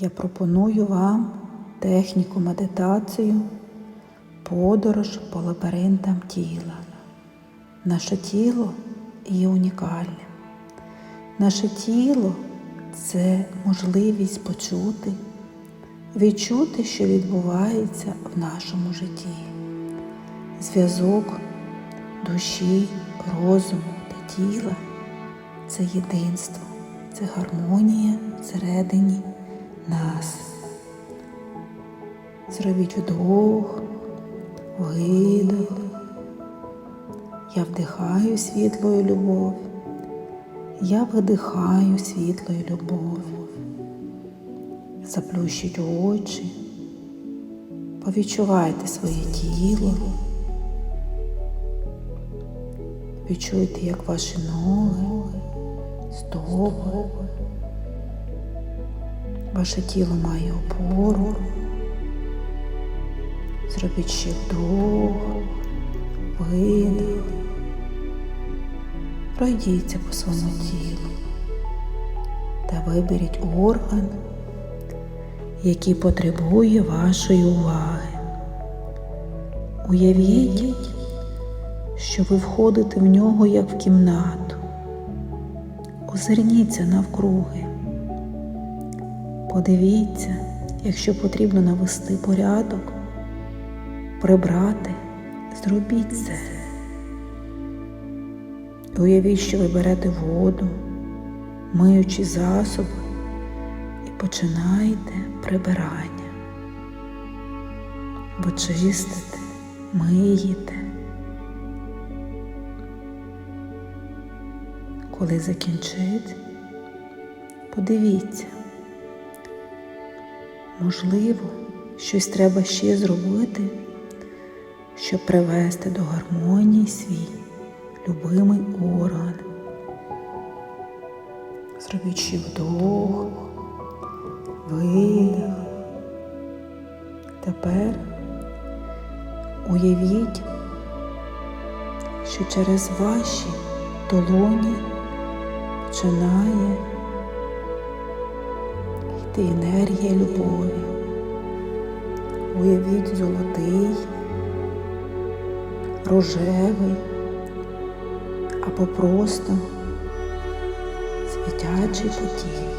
я пропоную вам техніку медитацію подорож по лабіринтам тіла. Наше тіло є унікальним. Наше тіло це можливість почути, відчути, що відбувається в нашому житті. Зв'язок душі, розуму та тіла це єдинство, це гармонія всередині нас. Зробіть вдох, видох. Я вдихаю світлою любов. Я видихаю світлою любов. Заплющіть очі, повідчувайте своє тіло. Відчуйте, як ваші ноги, стопи. Ваше тіло має опору. Зробіть ще вдох, видих. Пройдіться по своєму тілу та виберіть орган, який потребує вашої уваги. Уявіть, що ви входите в нього як в кімнату. Озирніться навкруги. Подивіться, якщо потрібно навести порядок, прибрати, зробіть це. Уявіть, що ви берете воду, миючі засоби і починаєте прибирання. Ви чистите, миєте. Коли закінчить, подивіться, можливо, щось треба ще зробити, щоб привести до гармонії свій любимий орган. Зробіть ще вдох, видих. Тепер уявіть, що через ваші долоні починає йти енергія любові. Уявіть золотий, рожевий або просто світячий потік.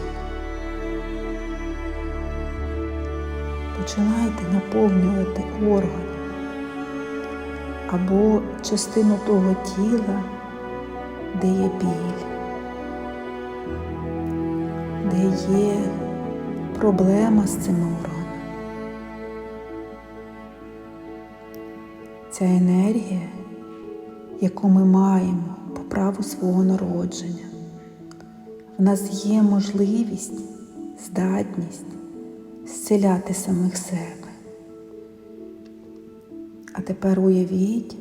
Починайте наповнювати орган або частину того тіла, де є біль, де є проблема з цим органом. Ця енергія, яку ми маємо по праву свого народження, в нас є можливість, здатність зціляти самих себе. А тепер уявіть,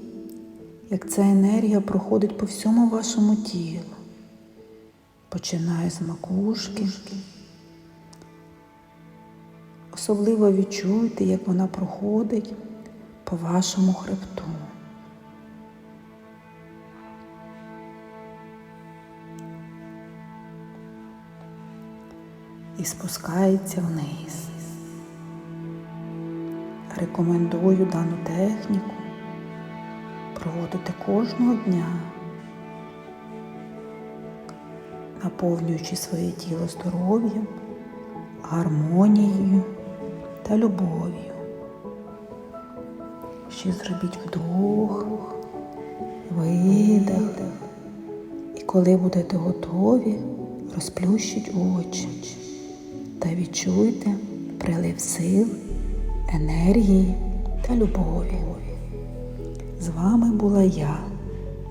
як ця енергія проходить по всьому вашому тілу, починає з макушки. Особливо відчуйте, як вона проходить по вашому хребту. І спускається вниз. Рекомендую дану техніку проводити кожного дня, наповнюючи своє тіло здоров'ям, гармонією та любов'ю. Ще зробіть вдох, видих. І коли будете готові, розплющіть очі та відчуйте прилив сил, енергії та любові. З вами була я,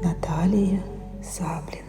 Наталія Саблін.